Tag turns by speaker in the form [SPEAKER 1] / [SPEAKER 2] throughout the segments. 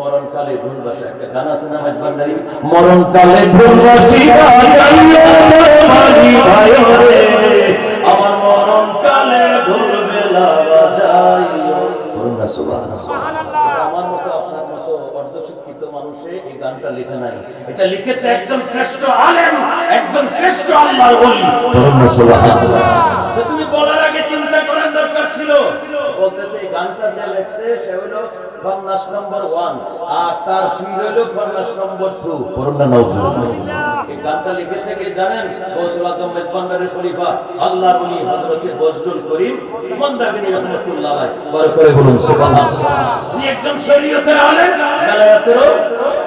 [SPEAKER 1] মরণকালে ভুলবাসা একটা গান আছে না ভান্ডারি? মরণকালে ভুলবাসী আমার মরণকালে ভুলবেলা বাজাইও। করুন না সুবহানাল্লাহ। আমার মতো আপনার মতো অর্ধশিক্ষিত মানুষে এই গানটা লেখা নাই। এটা লিখেছে একজন শ্রেষ্ঠ আলেম একজন শ্রেষ্ঠ আল্লাহর ওলি। করুন না সুবহানাল্লাহ। তুমি বলার আগে চিন্তা করার দরকার ছিল। বলতেছে এই গানটা যে লেখছে সে হলো খন্নাস নম্বর ওয়ান আর তার ফির হইল উপন্যাস নম্বর টু। করুণা নজরুল এই গানটা লিখেছে কে জানেন? গৌসুল আজম মেজবান্ডারের খলিফা আল্লাহ বলি হজরত বজরুল করিম মন্দাবিনী রহমতুল্লাহ বড় করে বলুন সুবহানাল্লাহ। একজন শরীয়তের আলেম? বেলায়েতেরও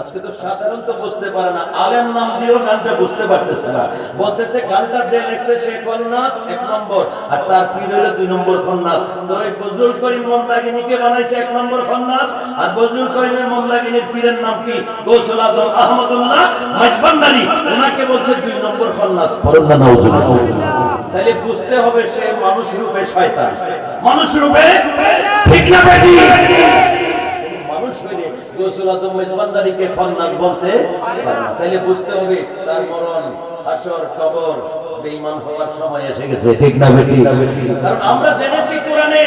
[SPEAKER 1] আজকে তো বুঝতে পারে না। আলেম নাম দিয়েও গানটা বুঝতে পারতেছে না। বলতেছে, গানটা যে সে কন্যাস, এক নম্বর। আর তার পীর হলো দুই নম্বর কন্যাস। তো এই করিম বানাইছে এক নম্বর কন্যাস। আর করিমের পীরের নাম কি? গৌসুল আজম আহমদুল্লাহ ওনাকে বলছে দুই নম্বর কন্যাস। নাউজুবিল্লাহ। তাহলে বুঝতে হবে সে মানুষ রূপে শয়তান। মানুষ রূপে ঠিক না, বেটি? হইলে গৌসুল আজম মেজবান্দারিকে খন্নাস বলতে তাইলে বুঝতে হবে তার মরণ আসর কবর বেঈমান হওয়ার সময় এসে গেছে, ঠিক না বেটি? কারণ আমরা জেনেছি কোরআনে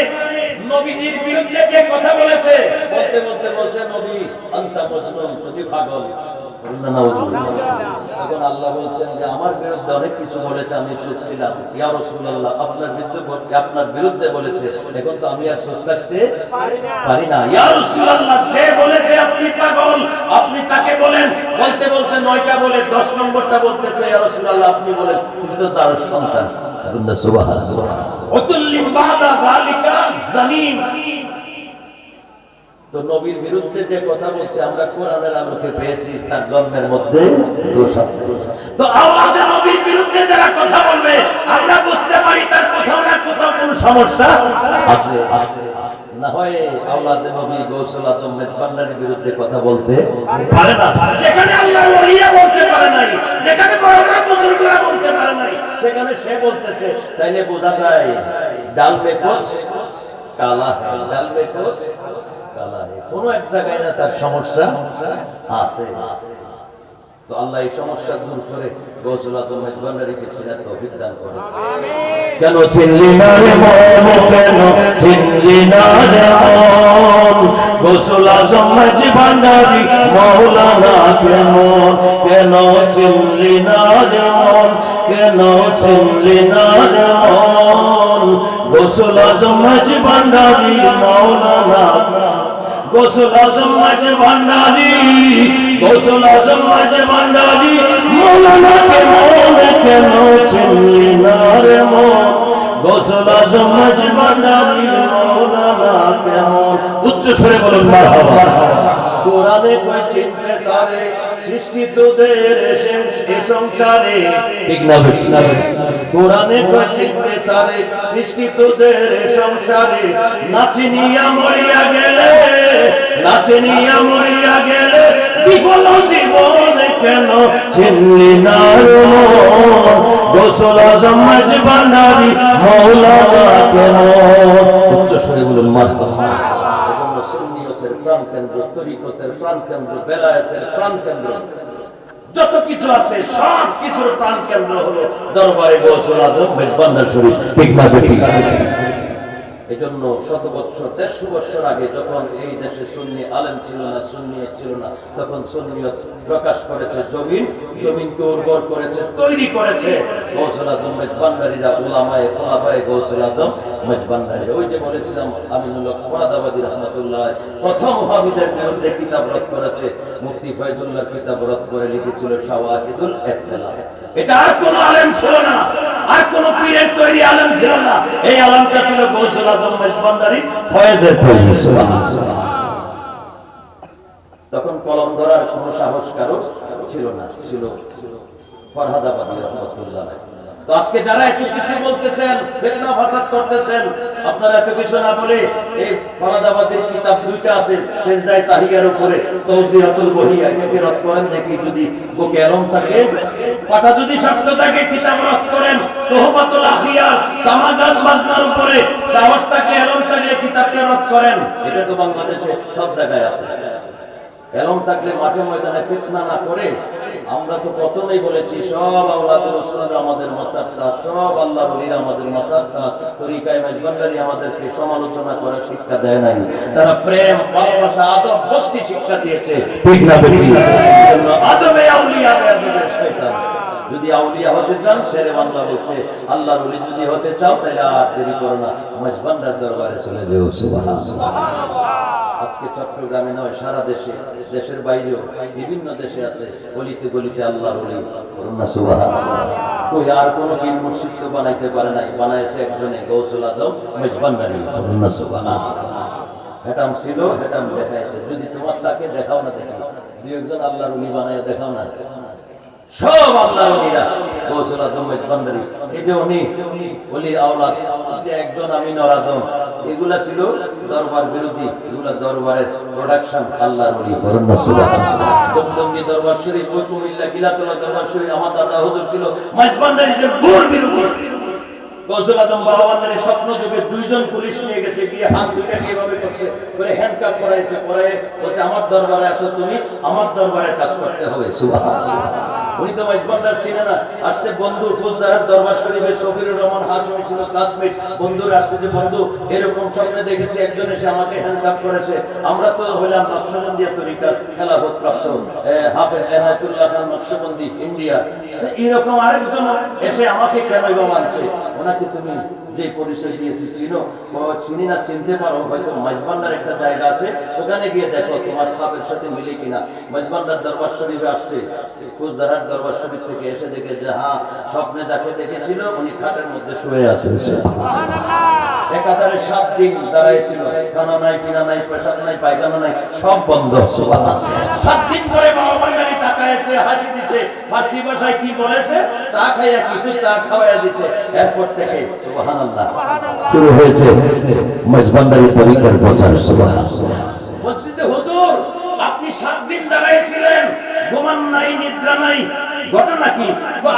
[SPEAKER 1] নবীজির বিরুদ্ধে যে কথা বলেছে। বলতে বলতে বলছে, নবী, আন্তা মজনুন তুমি পাগল। তখন আল্লাহ বলছেন যে আমার বিরুদ্ধে অনেক কিছু বলেছে আমি চুপ ছিলাম ইয়া রাসূলুল্লাহ আপনার বিরুদ্ধে আপনার বিরুদ্ধে বলেছে। এখন তো আমি আর চুপ থাকতে পারি না। ইয়া রাসূলুল্লাহ যে বলেছে আপনি পাগল। আপনি তাকে বলেন বলতে বলতে নয়টা বলে দশ নম্বরটা বলতেছে ইয়া রাসূলুল্লাহ আপনি বলেন তুমি তো যার সন্তান। বাদা তো নবীর বিরুদ্ধে যে কথা বলছে, আমরা কোরআনের আলোকে পেয়েছি, তার জন্মের মধ্যে দোষ আছে। তো আওলাদে নবীর বিরুদ্ধে যারা কথা বলবে, আমরা বুঝতে পারি তার কোথাও না কোথাও কোনো সমস্যা আছে। আছে বিরুদ্ধে কথা বলতে পারে না। যেখানে আল্লাহর ওলিয়া বলতে পারে নাই, যেখানে বলতে পারে নাই, সেখানে সে বলতেছে, তাইলে বোঝা যায়, ডাল কালা কোচ কালা কোনো এক জায়গায় না তার সমস্যা আছে। তো আল্লাহ এই সমস্যা দূর করে গৌসুল আজম মেজবান্ডারিকে ছিলেন তৌফিক দান করে কেন চিনলি না রে মন কেন চিনলি না রে মন? গৌসুল আজম মেজবান্ডারি মৌলানা কেমন কেন চিনলি না রে মন? কেন চিনলি না রে মন গৌসুল আজম মেজবান্ডারি মৌলানা গোসল আজম মাঝে ভান্ডারি, গোসল আজম মাঝে ভান্ডারি মৌলানা কে মনে কেন চিনলি না রে মন গোসল আজম মাঝে ভান্ডারি মৌলানা কেমন উচ্চ স্বরে বলুন কোরআনে কয় চিনতে তারে সৃষ্টি তোদের এ সংসারে। ঠিক না ঠিক না কোরআনে কয় চিনতে তারে সৃষ্টি তোদের সংসারে। নাচিনিয়া মরিয়া গেলে, নাচিনিয়া মরিয়া গেলে বিফল জীবনে কেন চিনলি না গোসল আজম মাঝবান্ডারি মৌলানা কেন? উচ্চ স্বরে বলুন, মারহাবা। এজন্য সুন্নিয়তের প্রাণকেন্দ্র তরিকতের প্রাণকেন্দ্র, বেলায়েতের প্রাণকেন্দ্র। যত কিছু আছে, সব কিছুর প্রাণকেন্দ্র হলো দরবারে গৌসুল আজম মেজবান্ডার শরীফ। ঠিক না? বেটি এই জন্য শত বৎসর দেড়শো বৎসর আগে যখন এই দেশে সুন্নি আলেম ছিল না সুন্নিয়ত ছিল না, তখন সুন্নিয়ত প্রকাশ করেছে জমিন, জমিনকে উর্বর করেছে, তৈরি করেছে। গৌসুল আজম ওলামায়ে ফলাফায়ে আজম ওই যে বলেছিলাম ফরাদাবাদী রহমতুল্লাহ, প্রথম হামিদের বিরুদ্ধে কিতাব রদ করেছে। ফয়জুল্লাহ কিতাব রদ করে লিখেছিল শাওয়াহিদুল ইখতিলাফ এটা আর কোন আলেম ছিল না। আর কোন পীরের তৈরি আলম ছিল না। এই আলমটা ছিল গৌসুল আজম মেজবান্ডারি ফয়েজের তৈরি তখন কলম ধরার কোন সাহস কারও ছিল না, ছিল ফরহাদাবাদী রহমতুল্লাহ আজকে যারা এত কিছু বলতেছেন, ফিতনা ফাসাদ করতেছেন, আপনারা এত কিছু না বলে এই ফরাদাবাদের কিতাব দুইটা আছে, সেজদায় তাহিয়ার উপরে রদ করেন দেখি যদি বুকে থাকে? পাটা যদি শক্ত থাকে, কিতাব রদ করেন। তোহবাতুল আখিয়ার সামাগাজ বাজনার উপরে, সাহস থাকলে রদ করেন। এটা তো বাংলাদেশে সব জায়গায় আছে। এলম থাকলে মাঠে ময়দানে ফিতনা না করে আমরা তো প্রথমেই বলেছি সব আওলাদের রসুলরা আমাদের মাতাত্তা সব আল্লাহ রলিরা আমাদের মাতাত্তা তরিকায় মেজবান্ডারি আমাদেরকে সমালোচনা করার শিক্ষা দেয় নাই। তারা প্রেম ভালোবাসা আদব ভক্তি শিক্ষা দিয়েছে। ঠিক না জন্য আউলিয়া আদবের শয়তান। যদি আউলিয়া হতে চান শেরে বাংলা বলছে আল্লাহ রলি যদি হতে চাও তাহলে আর দেরি করো না। মেজবান্ডার দরবারে চলে যেও সুবহানাল্লাহ। আজকে চট্টগ্রামে নয়, সারা দেশে, দেশের বাইরেও বিভিন্ন দেশে আছে গলিতে গলিতে করুন না, সুবহানাল্লাহ। আর কোনো পীর মসজিদ তো বানাইতে পারে নাই। বানাইছে একজনে, গৌসুল আজম, মেজবান সুবহানাল্লাহ। হেটাম ছিল, হেটাম দেখাইছে। যদি তোমার তাকে দেখাও না দেখাও দুই একজন আল্লাহর ওলি বানায় দেখাও না। সব আল্লাহর ওলিরা, গৌসুল আজম, মেজবান এই যে উনি ওলির আওলাদ। একজন আমি নরাদম। এগুলা ছিল দরবার বিরোধী এগুলা দরবারের প্রোডাকশন আল্লাহর ওলি। দমদমনি দরবার শরীফ ওই কুমিল্লা গিলাতলা দরবার শরীফ আমার দাদা হুজুর ছিল মাইজবান্ডারিদের ঘোর বিরোধী গৌসুল আজম বাবানের স্বপ্ন যুগে দুইজন পুলিশ নিয়ে গেছে গিয়ে হাত দুটাকে এভাবে করছে করে হ্যান্ডকাপ করাইছে পরে বলছে আমার দরবারে আসো তুমি আমার দরবারে কাজ করতে হবে। সুবহানাল্লাহ। উনি তো আসছে বন্ধু দরবার শরীফে সফিরুর রহমান ছিল বন্ধুরা আসছে যে বন্ধু, এরকম একজন এসে আমাকে হ্যান্ডকাপ করেছে। আমরা তো হইলাম নকশবন্দিয়া তরিকার খেলাফত প্রাপ্ত হাফেজ এনায়তুল্লাহ খান নকশবন্দি, ইন্ডিয়া। এরকম আরেকজন এসে আমাকে কেন বা আনছে? ওনাকে তুমি যে পরিচয় দিয়েছি চিনো চিনি না চিনতে পারো হয়তো মাইজবান্ডার একটা জায়গা আছে ওখানে গিয়ে দেখো তোমার খাবের সাথে মিলে কিনা। মাইজবান্ডার দরবার শরীফে আসছে কুচদারার দরবার শরীফ থেকে এসে দেখে যে হ্যাঁ স্বপ্নে যাকে দেখেছিল উনি খাটের মধ্যে শুয়ে আছেন একাধারে সাত দিন দাঁড়াইছিল খানা নাই পিনা নাই পেশাব নাই পায়খানা নাই সব বন্ধ। সাত দিন পরে বাবা ভান্ডারি তাকাইছে হাসি ফার্সি ভাষায় কি বলেছে? চা খাইয়া কিছু চা খাওয়াইয়া দিছে। এরপর থেকে সুবহানাল্লাহ। শুরু হয়েছে মজবান্ডারি তরিকার প্রচার সুবহানাল্লাহ। বলছি যে হুজুর আপনি সাত দিন দাঁড়াইছিলেন ঘুমান নাই নিদ্রা নাই। ঘটনা কি?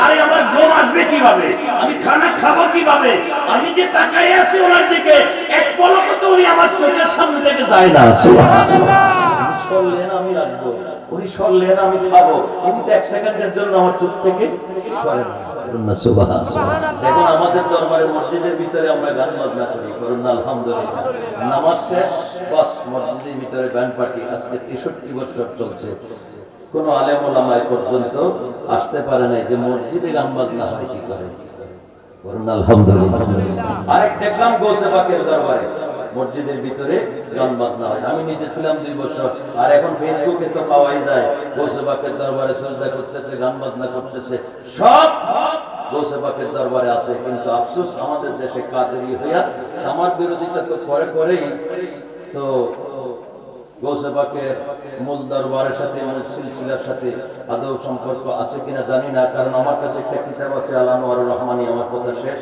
[SPEAKER 1] আরে আমার ঘুম আসবে কীভাবে? আমি খানা খাব কীভাবে? আমি যে তাকাই আছি ওনার দিকে এক পলক তো উনি আমার চোখের সামনে থেকে যায় না সুবহানাল্লাহ। সরলেন আমি খাব এক সেকেন্ডের জন্য আমার চোখ থেকে আজকে তেষট্টি বছর চলছে। পর্যন্ত আসতে পারে নাই যে মসজিদে গান বাজনা হয় কি করে। আরেক দেখলাম গোসেবাকের দরবারে। মসজিদের ভিতরে গান বাজনা হয়। আমি নিজে ছিলাম দুই বছর, আর এখন ফেসবুকে তো পাওয়াই যায়। গোসেবাকের দরবারে সজদা করতেছে গান বাজনা করতেছে, সব গোসেবাকের দরবারে আছে। কিন্তু আফসোস, আমাদের দেশে কাদেরি হইয়া সমাজ বিরোধিতা তো করে করেই, তো গৌসেবাকের মূল দরবারের সাথে, মূল সিলসিলার সাথে আদৌ সম্পর্ক আছে কিনা জানি না, কারণ আমার কাছে একটা কিতাব আছে আল আনোয়ারুর রহমানি, আমার কথা শেষ।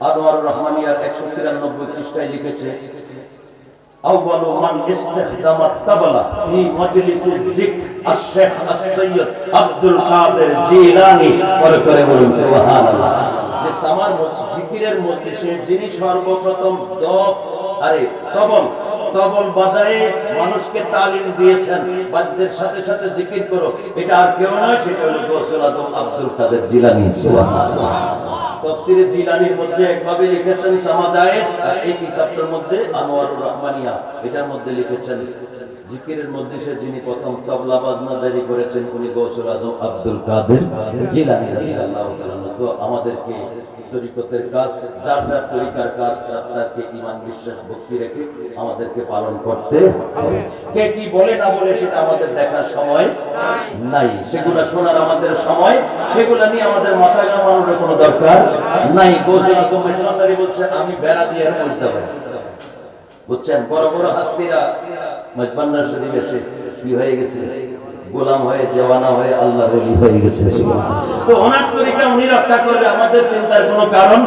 [SPEAKER 1] আনোয়ারুর রহমানি আর একশো তিরানব্বই পৃষ্ঠায় লিখেছে أول من استخدم الطبلة في مجلس الذكر الشيخ السيد عبد القادر جيلاني করে করে বলুন সুবহানাল্লাহ যে সামার জিকিরের মজলিসে যিনি সর্বপ্রথম দপ আরে তবল তবল বাজায়ে মানুষকে তালিম দিয়েছেন বাদ্যের সাথে সাথে জিকির করো এটা আর কেউ নয় সেটা হলো গৌসুল আজম আব্দুল কাদের জিলানি সুবহানাল্লাহ তফসিরে জিলানির মধ্যে একভাবে লিখেছেন সামাজায়েস আর এই কিতাবটার মধ্যে আনোয়ারুর রহমানিয়া, এটার মধ্যে লিখেছেন জিকিরের মধ্যে সে যিনি প্রথম তবলা বাজনা জারি করেছেন, উনি গৌসুল আজম আব্দুল কাদের জিলানি রাদিয়াল্লাহু তাআলা তো আমাদেরকে তরিকতের কাজ, যার যার তরিকার কাজ, তার তারকে ইমান বিশ্বাস, ভক্তি রেখে আমাদেরকে পালন করতে কে কি বলে না বলে সেটা আমাদের দেখার সময় নাই। সেগুলা শোনার আমাদের সময়, সেগুলা নিয়ে আমাদের মাথা ঘামানোর কোনো দরকার নাই। আজম ইসলামদারি বলছে, আমি বেড়া দিয়ে আর বুঝতে পারি বুঝছেন? বড় বড় হাস্তিরা মজবান্নার শরীফ এসে কি হয়ে গেছে? গোলাম হয়ে দেওয়ানা হয়ে আল্লাহ বলি হয়ে গেছে। তো ওনার তরিকা উনি রক্ষা করবে আমাদের চিন্তার কোনো কারণ?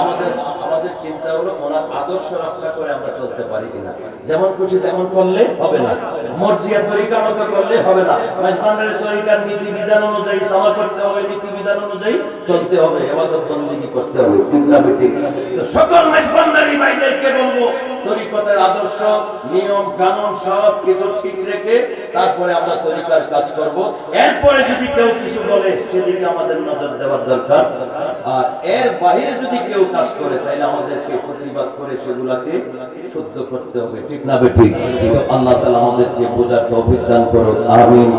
[SPEAKER 1] আমাদের আমাদের চিন্তা হলো ওনার আদর্শ রক্ষা করে আমরা চলতে পারি কিনা। যেমন খুশি তেমন করলে হবে না। মর্জিয়া তরিকা মতো করলে হবে না। মেজবানের তরিকার নীতি বিধান অনুযায়ী সমা করতে হবে নীতি বিধান অনুযায়ী চলতে হবে। এবাদত বন্দিগি করতে হবে? ঠিক না বেঠিক সকল মেজবান্ডারি ভাইদেরকে বলব তরিকতের আদর্শ, নিয়ম, কানুন সব কিছু ঠিক রেখে তারপরে আমরা তরিকার কাজ করব। এরপরে যদি কেউ কিছু বলে, সেদিকে আমাদের নজর দেওয়ার দরকার। আর এর বাইরে যদি কেউ কাজ করে, তাহলে আমাদেরকে প্রতিবাদ করে সেগুলাকে শুদ্ধ করতে হবে। ঠিক না বেঠিক? আল্লাহ তালা আমাদেরকে বোঝার তৌফিক দান করুক। আমিন।